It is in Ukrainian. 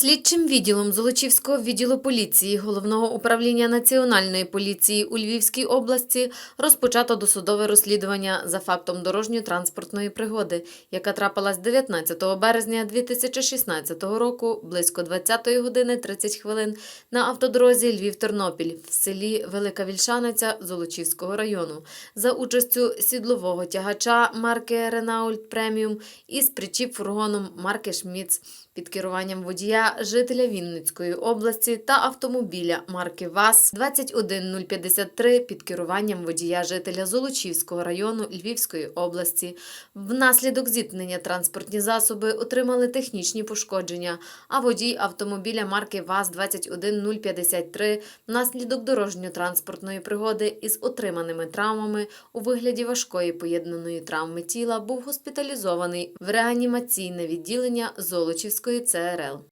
Слідчим відділом Золочівського відділу поліції Головного управління Національної поліції у Львівській області розпочато досудове розслідування за фактом дорожньо-транспортної пригоди, яка трапилась 19 березня 2016 року близько 20 години 30 хвилин на автодорозі Львів-Тернопіль в селі Велика Вільшаниця Золочівського району. За участю сідлового тягача марки Ренаульт Преміум із причіп-фургоном марки Шміц під керуванням жителя Вінницької області та автомобіля марки ВАЗ 21053 під керуванням водія жителя Золочівського району Львівської області. Внаслідок зіткнення транспортні засоби отримали технічні пошкодження, а водій автомобіля марки ВАЗ 21053 внаслідок дорожньо-транспортної пригоди із отриманими травмами у вигляді важкої поєднаної травми тіла був госпіталізований в реанімаційне відділення Золочівської ЦРЛ.